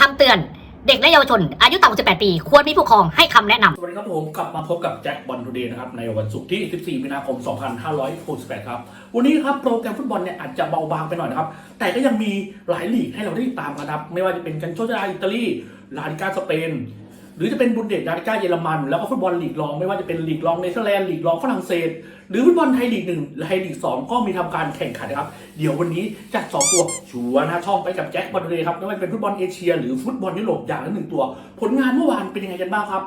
คำเตือนเด็กและเยาวชน อายุต่ำกว่า18 ปี ควรมีผู้ปกครองให้คำแนะนำ สวัสดีครับผมกลับมาพบกับแจ็คบอลทูเดย์นะครับในวันศุกร์ที่ 14 มีนาคม 2568 ครับ วันนี้ครับโปรแกรมฟุตบอลเนี่ยอาจจะเบาบางไปหน่อยนะครับ แต่ก็ยังมีหลายลีกให้เราได้ติดตามกันครับ ไม่ว่าจะเป็นกันโชชาอิตาลีลาลิกาสเปน หรือจะเป็นบุนเดสลาลิกาเยอรมัน แล้วก็ฟุตบอลลีกรองไม่ว่าจะเป็นลีกรองเนเธอร์แลนด์ลีกรองฝรั่งเศส หรือฟุตบอลไทยลีกหนึ่งไทยลีกสองก็มีทำการแข่งขันนะครับ เดี๋ยววันนี้จัดสองตัวชัวนะช่องไปกับแจ็คบอลเดย์ครับไม่ว่าจะเป็นฟุตบอลเอเชีย หรือฟุตบอลยุโรปอย่างละหนึ่งตัว ผลงานเมื่อวานเป็นยังไงกันบ้างครับ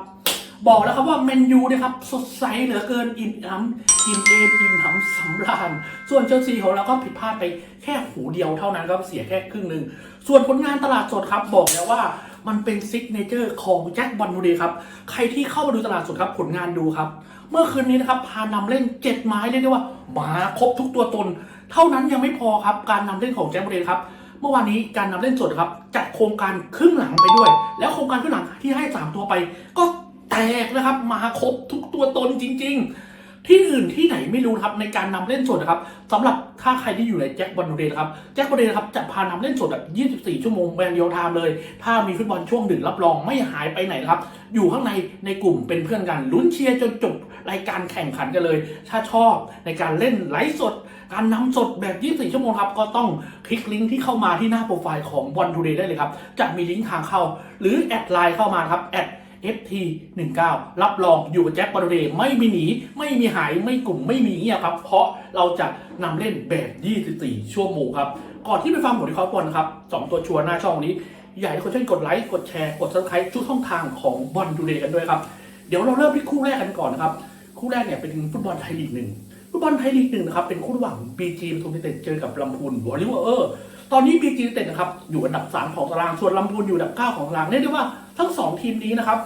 บอกแล้วครับว่าแมนยูนะครับสดใสเหลือเกินอิ่มน้ำอิ่มเอมอิ่มหนำสำราญ ส่วนเชลซีของเราก็ผิดพลาดไปแค่หูเดียวเท่านั้นครับเสียแค่ครึ่งหนึ่งส่วนผลงานตลาดสดครับบอกแล้วว่า มันเป็นซิกเนเจอร์ของแจ็คบอลนูดีครับ ใครที่เข้ามาดูตลาดสดครับผลงานดูครับ เมื่อคืนนี้นะครับพานำเล่นเจ็ดไม้เรียกได้ว่ามาครบทุกตัวตน เท่านั้นยังไม่พอครับ การนำเล่นของแจ็คบอลนูดีครับเมื่อวานนี้การนำเล่นสดครับจัดโครงการครึ่งหลังไปด้วย แล้วโครงการครึ่งหลังที่ให้สามตัวไป ก็แตกนะครับมาครบทุกตัวตนจริง ๆ ที่อื่นที่ไหนไม่รู้นะครับในการนำเล่นสดนะครับสำหรับถ้าใครที่อยู่ในแจ็คบอลนูเดย์นะครับแจ็คบอลนูเดย์นะครับจะพานำเล่นสดแบบ 24 ชั่วโมงแบนเดียวไทม์เลย ถ้ามีฟุตบอลช่วงดึกรับรองไม่หายไปไหนครับ อยู่ข้างในในกลุ่มเป็นเพื่อนกันลุ้นเชียร์จนจบรายการแข่งขันกันเลย ถ้าชอบในการเล่นไลฟ์สด การนำสดแบบ 24 ชั่วโมงครับก็ต้องคลิกลิงก์ที่เข้ามาที่หน้าโปรไฟล์ของ One Today ได้เลยครับจะมีลิงก์ทางเข้า หรือแอดไลน์เข้ามาครับแอด ft19 รับรองอยู่กับแจ็คบอลเดย์ไม่มีหนี ไม่มีหายไม่กลุ่มไม่มีเงียบครับ เพราะเราจะนำเล่นแบบ 24 ชั่วโมงครับ ก่อนที่ไปฟังบทวิเคราะห์บอลนะครับสองตัวชัวร์หน้าช่องนี้ อยากให้คนช่วยกดไลค์กดแชร์กด subscribe ทุกช่องทางของบอลดูเดย์กันด้วยครับเดี๋ยวเราเริ่มที่คู่แรกกันก่อนนะครับคู่แรกเนี่ยเป็นฟุตบอลไทยลีกหนึ่งฟุตบอลไทยลีกหนึ่งนะครับเป็นคู่ระหว่าง BG ปทุมยูไนเต็ดเจอกับลำพูนวอลเลย์เออร์ ตอนนี้ BG ยูไนเต็ดนะครับอยู่อันดับ 3 ของตาราง ส่วนลำพูนอยู่อันดับ 9 ของตารางเรียกได้ว่าทั้ง 2 ทีมนี้นะครับ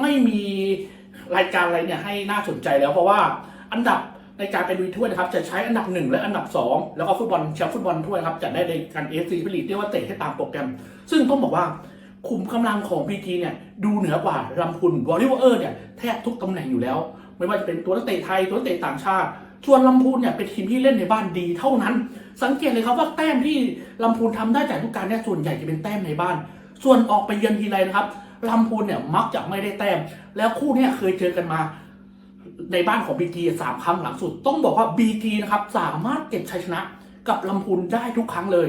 ไม่มีรายการอะไรเนี่ยให้น่าสนใจแล้วเพราะว่าอันดับในการเป็นวีถ้วยนะครับ จะใช้อันดับ 1 และอันดับ 2 แล้วก็ฟุตบอลแชมป์ฟุตบอลถ้วยครับจะได้ในการเอฟซีพิลีเรียกว่าเตะให้ตามโปรแกรม ซึ่งต้องบอกว่าขุมกำลังของ BG เนี่ยดูเหนือกว่าลำพูนวอลเลย์บอลเออร์เนี่ยแทบทุกตำแหน่งอยู่แล้ว ไม่ว่าจะเป็นตัวนักเตะไทยตัวนักเตะต่างชาติ ส่วนลำพูนเนี่ยเป็นทีมที่เล่นในบ้านดีเท่านั้น สังเกตเลยครับว่าแต้มที่ลำพูนทำได้จากทุกการเนี่ยส่วนใหญ่จะเป็นแต้มในบ้าน ส่วนออกไปเยือนทีไรนะครับลำพูนเนี่ยมักจะไม่ได้แต้ม แล้วคู่เนี่ยเคยเจอกันมาในบ้านของบีจีสามครั้งหลังสุด ต้องบอกว่าบีจีนะครับสามารถเก็บชัยชนะกับลำพูนได้ทุกครั้งเลย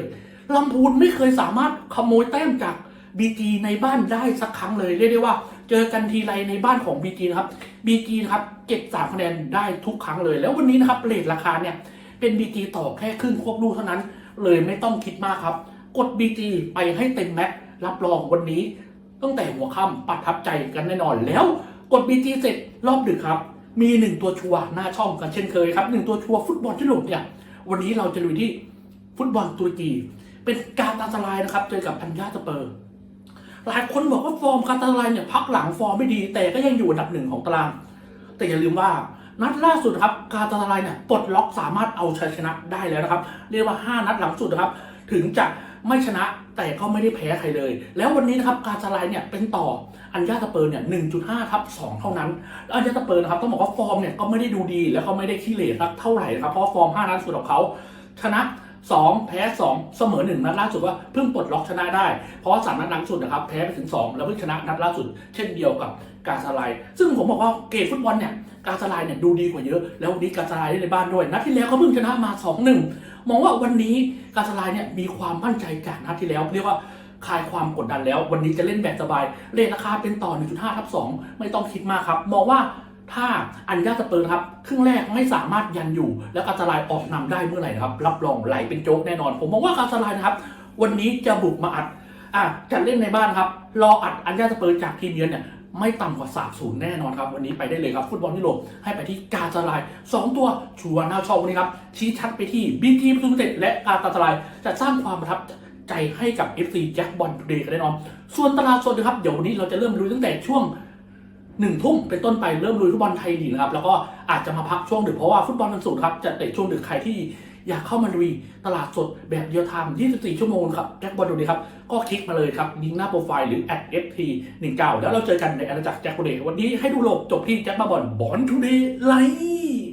ลำพูนไม่เคยสามารถขโมยแต้มจากบีจีในบ้านได้สักครั้งเลยเรียกได้ว่า เจอกันทีไรในบ้านของบีจีนะครับบีจีนะครับเก็บสามคะแนนได้ทุกครั้งเลย แล้ววันนี้นะครับเรทราคาเนี่ยเป็นบีจีต่อแค่ครึ่งควบลูกเท่านั้น เลยไม่ต้องคิดมากครับ กดบีจีไปให้เต็มแม็กซ์รับรองวันนี้ ตั้งแต่หัวค่ำประทับใจกันแน่นอนแล้วกดบีจีเสร็จรอบดึกครับ มีหนึ่งตัวชัวร์หน้าช่องกันเช่นเคยครับหนึ่งตัวชัวร์ฟุตบอลยุโรปเนี่ยวันนี้เราจะลุยที่ฟุตบอลตุรกีเป็นการอันตรายนะครับเจอกับอันยาสเปอร์ หลายคนบอกว่าฟอร์มการตารางเนี่ยพักหลังฟอร์มไม่ดี แต่ก็ยังอยู่อันดับหนึ่งของตาราง แต่อย่าลืมว่านัดล่าสุดครับกาตารางเนี่ยปลดล็อกสามารถเอาชัยชนะได้แล้วนะครับ เรียกว่า 5 นัดหลังสุดนะครับ ถึงจะไม่ชนะแต่ก็ไม่ได้แพ้ใครเลย แล้ววันนี้นะครับกาตารางเนี่ยเป็นต่ออันยาสเปอร์เนี่ย1.5ทับ2เท่านั้นแล้วอันยาสเปอร์นะครับต้องบอกว่าฟอร์มเนี่ยก็ไม่ได้ดูดีแล้วก็ไม่ได้ขี้เหร่สักเท่าไหร่นะครับเพราะฟอร์ม 5 นัดสุดของเขาชนะ 2 แพ้ 2 เสมอ1นัดล่าสุดว่าเพิ่งปลดล็อกชนะได้ เพราะว่าสามนัดหลังสุดนะครับแพ้ไปถึง 2 แล้วเพิ่งชนะนัดล่าสุด เช่นเดียวกับกาซาไลซึ่งผมบอกว่าเกมฟุตบอลเนี่ยกาซาไลเนี่ยดูดีกว่าเยอะ แล้ววันนี้กาซาไลได้ในบ้านด้วย นัดที่แล้วเขาเพิ่งชนะมา 2-1 มองว่าวันนี้กาซาไลเนี่ยมีความมั่นใจจากนัดที่แล้วเรียกว่าคลายความกดดันแล้ว วันนี้จะเล่นแบบสบาย เลทราคาเป็นต่อ 1.5ทับ2ไม่ต้องคิดมากครับ มองว่า ถ้าอันยาสเปอร์นะครับครึ่งแรกไม่สามารถยันอยู่ แล้วกาซาไลออกนำได้เมื่อไหร่นะครับ รับรองไหลเป็นโจ๊กแน่นอน ผมมองว่ากาซาไลนะครับ วันนี้จะบุกมาอัดอะจะเล่นในบ้านครับ รออัดอันยาสเปอร์จากทีมเยือนเนี่ยไม่ต่ำกว่า 3 0 แน่นอนครับ วันนี้ไปได้เลยครับ ฟุตบอลยุโรปให้ไปที่กาตาลาย 2 ตัวชัวร์น้าชองวันนี้ครับ ชี้ชัดไปที่บีทีประตูเต็ดและกาตาลาย จะสร้างความประทับใจให้กับ FC แจ็คบอลทูเดย์กันแน่นอน ส่วนตลาดสดนะครับ เดี๋ยววันนี้เราจะเริ่มลุยตั้งแต่ช่วง หนึ่งทุ่มเป็นต้นไปเริ่มลุยฟุตบอลไทยลีกนะครับแล้วก็อาจจะมาพักช่วงดึกเพราะว่าฟุตบอลมันสุดครับจะเตะช่วงดึกใครที่อยากเข้ามาลุยตลาดสดแบบเดียวทาม24 ชั่วโมงครับแจ็คบอลดูดีครับ ก็คลิกมาเลยครับลิงก์หน้าโปรไฟล์หรือ @ft19 แล้วเราเจอกันในอาณาจักรแจ็คบอลวันนี้ให้ดูโลกจบที่แจ็คบอลบอลทูเดย์ไล